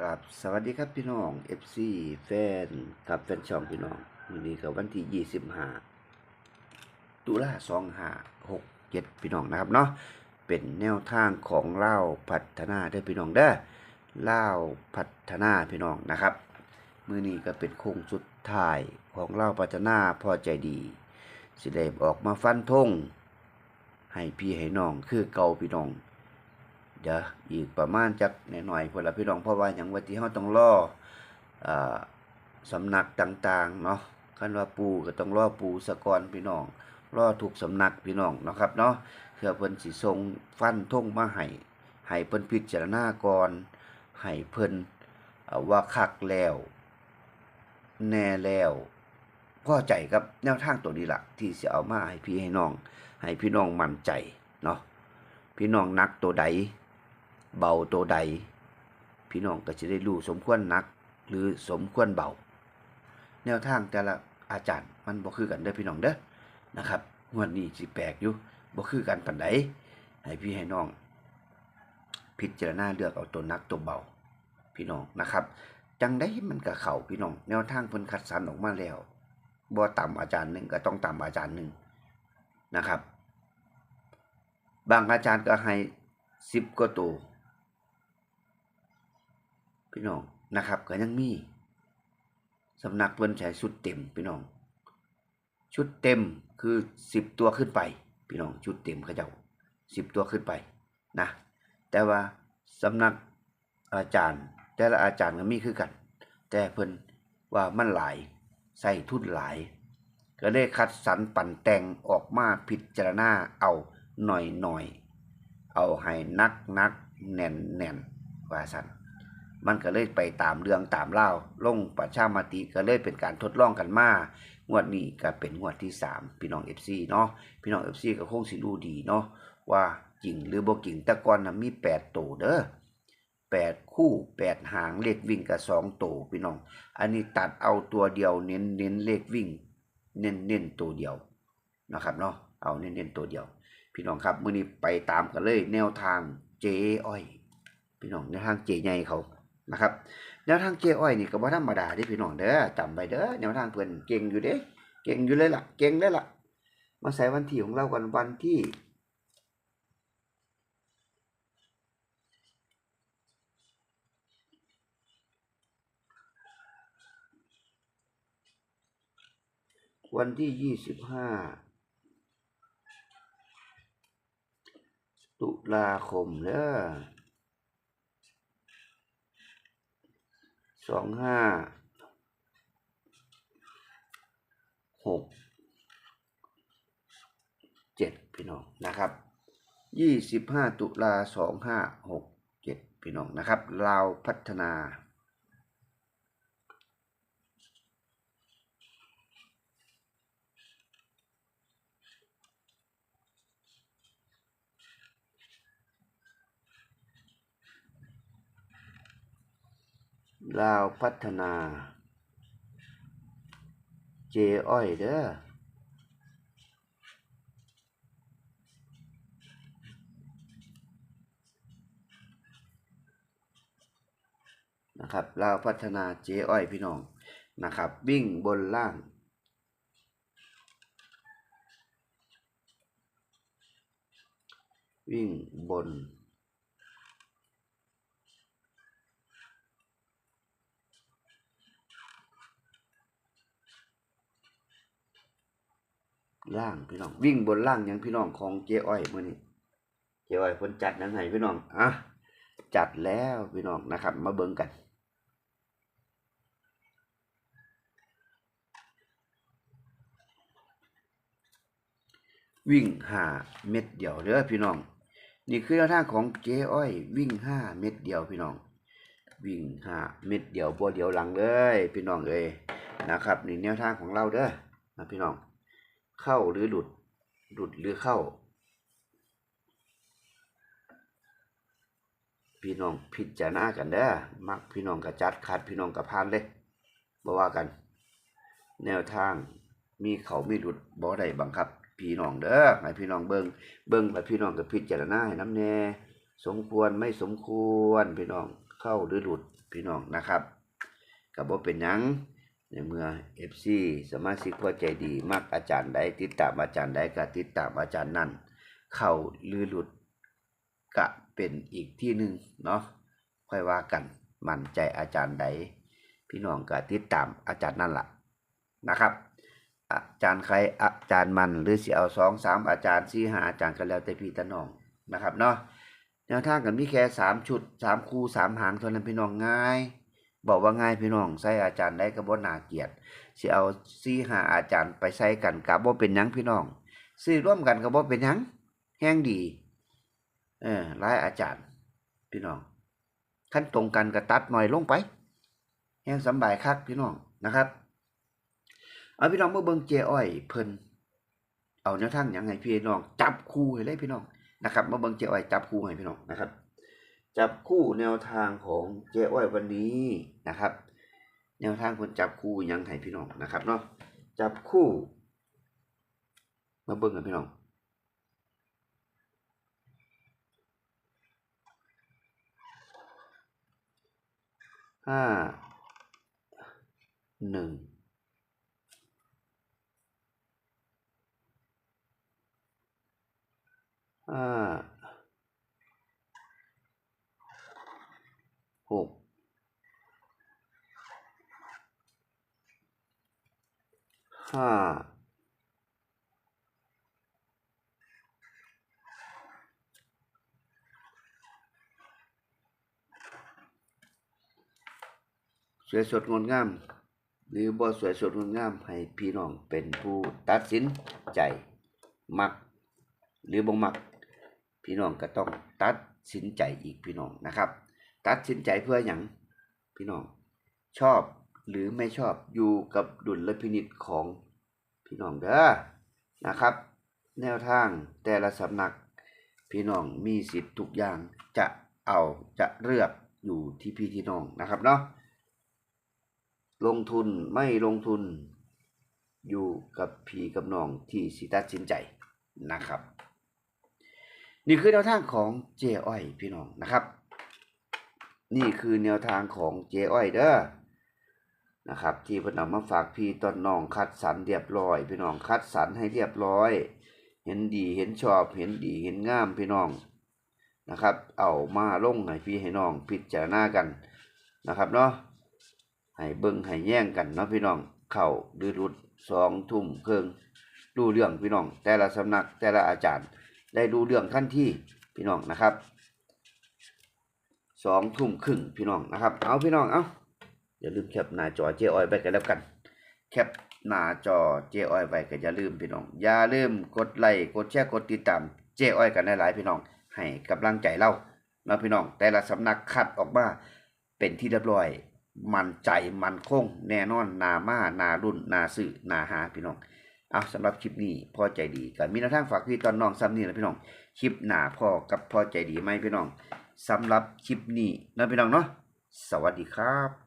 ครับสวัสดีครับพี่น้อง FC แฟนครับแฟนช่องพี่น้องวันนี้ก็วันที่25ตุลา2567พี่น้องนะครับเนาะเป็นแนวทางของเล่าพัฒนาเด้อพี่น้องเด้อเล่าพัฒนาพี่น้องนะครับมือนี้ก็เป็นโค้งสุดท้ายของเล่าพัฒนาพอใจดีสิได้ออกมาฟันธงให้พี่ให้น้องคือเก่าพี่น้อง เดี๋ยวอีกประมาณจักหน่อยๆพนละพี่น้องเพราะว่าอย่างวันที่เฮาต้องรออ่าสำนักต่างๆเนาะคันว่าปูก็ต้องรอปูสะกอนพี่น้องรอทุกสำนักพี่น้องเนาะครับเนาะเพื่อเพิ่นสิส่งฟันธงมาให้ให้เพิ่นพิจารณาก่อนให้เพิ่นว่าคักแล้ว แน่แล้วพอใจกับแนวทางตัวนี้ล่ะ ที่สิเอามาให้พี่ให้น้อง ให้พี่น้องมั่นใจเนาะพี่น้องนักตัวใด เบาตัวใด พี่น้องก็จะได้รู้สมควรนัก หรือสมควรเบา แนวทางแต่ละอาจารย์มันบ่คือกันเด้อพี่น้องเด้อนะครับงวดนี้สิแปลกอยู่บ่คือกันปานใดให้พี่ให้น้อง พิจารณาเลือกเอาตัวนักตัวเบา พี่น้องนะครับ จังได้มันก็เขาพี่น้อง แนวทางเพิ่นคัดสรรออกมาแล้วบ่ต่ำอาจารย์หนึ่งก็ต้องต่ำอาจารย์หนึ่งนะครับ บางอาจารย์ก็ให้10กว่าตัว พี่น้องนะครับก็ยังมีสำนักเพิ่นใช้ชุดเต็มพี่น้อง ชุดเต็มคือสิบตัวขึ้นไป พี่น้องชุดเต็มเขาเจ้าสิบตัวขึ้นไปนะแต่ว่าสำนักอาจารย์ แต่ละอาจารย์ก็มีคือกัน แต่เพิ่นว่ามันหลายใส่ทุนหลาย ก็เลยคัดสรรปั่นแต่งออกมาพิจารณาเอาหน่อยหน่อยเอาให้นักนักแน่นแน่นว่าสัน มันก็เลยไปตามเรื่องตามเล่าลงประชามติก็เลยเป็นการทดลองกันมางวดนี้ก็เป็นงวดที่สามพี่น้อง FC เนาะพี่น้อง FC ก็คงสิรู้ดีเนาะว่าจริงหรือบ่จริงแต่ก่อนนะมี8ตัวเด้อ8คู่8หางเลขวิ่งก็2ตัวพี่น้อง อันนี้ตัดเอาตัวเดียวเน้นเน้นเลขวิ่ง เน้นเน้นตัวเดียวนะครับเนาะเอาเน้นเน้นตัวเดียว พี่น้องครับมื้อนี้ไปตามกันเลย แนวทางเจอ้อย พี่น้องแนวทางเจใหญ่เขา นะครับแนวทางเจ้อ้อยนี่ก็บ่ธรรมดาเด้พี่น้องเด้อจำไว้เด้อแนวทางเพิ่อนเก่งอยู่เด้เก่งอยู่เลยล่ะ เก่งเลยล่ะมาใส่วันที่ของเรากันวันที่วันที่ยี่สิบห้าตุลาคมเด้อ สองห้าหกเจ็ดพี่น้องนะครับยี่สิบห้าตุลาสองห้าหกเจ็ดพี่น้องนะครับลาวพัฒนา ลาวพัฒนา เจอ้อยเด้อนะครับลาวพัฒนาเจอ้อยพี่น้องนะครับ วิ่งบนล่างวิ่งบน ล่างพี่น้อง วิ่งบนล่างอย่างพี่น้องของเจ๊อ้อยมื่อนี้เจ๊อ้อยเพิ่นจัดหนังไห้พี่น้องอะจัดแล้วพี่น้องนะครับ มาเบิ่งกันวิ่งห้าเม็ดเดียวเด้อพี่น้อง นี่คือแนวทางของเจ๊อ้อย วิ่งห้าเม็ดเดียวพี่น้อง วิ่งห้าเม็ดเดียวบัวเดียวหลังเลย พี่น้องเอ้ยนะครับ นี่แนวทางของเราเด้อนะพี่น้อง เข้าหรือหลุด หลุดหรือเข้า พี่น้องพิจารณากันเด้อมักพี่น้องกระจัดขัดพี่น้องกระพานเลยบ่ว่ากัน แนวทางมีเขามีหลุดบ่ได้บังคับ พี่น้องเด้อให้พี่น้องเบิงเบิงแล้วพี่น้องก็พิจารณาให้น้ำแน่สมควรไม่สมควรพี่น้องเข้าหรือหลุดพี่น้องนะครับก็บ่เป็นยัง ในเมื่อ FC สมาชิกพอใจดีมักอาจารย์ใดติดตามอาจารย์ใดก็ติดตามอาจารย์นั่น เข้าหรือหลุดก็เป็นอีกที่หนึ่งเนาะค่อยว่ากันมั่นใจอาจารย์ใดพี่น้องก็ติดตามอาจารย์นั่นล่ะนะครับ อาจารย์ใครอาจารย์มันหรือสิเอาสองสามอาจารย์สี่หาอาจารย์ก็แล้วแต่พี่ต่น้องนะครับเนาะแนวทางกันมีแค่สามชุดสามคู่สามหางเท่านั้นพี่น้องง่าย บอกว่าง่ายพี่น้องใส่อาจารย์ได้ก็บ่นาเกียดสิเอาสี่หาอาจารย์ไปใส่กันก็บ่เป็นยังพี่น้องซื้อร่วมกันก็บ่เป็นยังแห้งดี เออหลายอาจารย์ พี่น้องขั้นตรงกันก็ตัดหน่อยลงไปแห้งสบายคักพี่น้องนะครับ เอาพี่น้องเมาเบิ่งเจอ้อยเพิ่นเอาแนวทางยังให้พี่น้อง จับคู่ให้เลยพี่น้องนะครับเมาเบิ่งเจอ้อยจับคู่ให้พี่น้องนะครับ จับคู่แนวทางของเจ๊อ้อยวันนี้นะครับ แนวทางเพิ่นจับคู่ยังให้พี่น้องนะครับเนาะจับคู่ มาเบิ่งกันพี่น้องห้าหนึ่งห้าหกห้าส วยสดงดงาม หรือบ่สวยสดงดงาม ให้พี่น้องเป็นผู้ตัดสินใจ มัก หรือบ่มัก พี่น้องก็ต้องตัดสินใจอีกพี่น้องนะครับ ตัดสินใจเพื่ออย่างพี่น้อง ชอบหรือไม่ชอบอยู่กับดุลพินิจของพี่น้องเด้อนะครับ แนวทางแต่ละสำนัก พี่น้องมีสิทธิ์ทุกอย่างจะเอาจะเลือกอยู่ที่พี่ที่น้องนะครับเนาะ ลงทุนไม่ลงทุน อยู่กับพี่กับน้องที่สิตัดสินใจนะครับ นี่คือแนวทางของเจอ้อยพี่น้องนะครับ นี่คือแนวทางของเจอ้อยเด้อนะครับที่พิ่นเอามาฝากพี่ตอนน้องคัดสรรเรียบร้อย พี่น้องคัดสรรให้เรียบร้อย เห็นดีเห็นชอบเห็นดีเห็นงามพี่น้องนะครับ เอามาลงให้พี่ให้น้องพิจารณากันนะครับเนาะ ให้เบิ่งให้แย่งกันเนาะพี่น้อง เข้าหรือรุดสองทุ่มครึ่งดูเรื่องพี่น้อง แต่ละสำนักแต่ละอาจารย์ ได้ดูเรื่องขั้นที่พี่น้องนะครับสองทุ่มครึ่งพี่น้องนะครับ เอาพี่น้องเอาอย่าลืมแคปหน้าจอเจออยไปกันแล้วกัน แคปหน้าจอเจออยไปก็อย่าลืมพี่น้อง อย่าลืมกดไลค์กดแชร์กดติดตามเจออยกันหลายๆพี่น้อง ให้กำลังใจเราเนาะพี่น้อง แต่ละสำนักคัดออกมาเป็นที่เรียบร้อย มันใจมันคง แน่นอนนามานารุ่น นาสื่อนาหาพี่น้องเอาสำหรับคลิปนี้พอใจดีกันมีแนวทางฝากพี่ตอนน้องซ้ำนี่นะพี่น้องคลิปหนาพ่อกับพอใจดีไหมพี่น้องสำหรับคลิปนี้นะพี่น้องเนาะสวัสดีครับ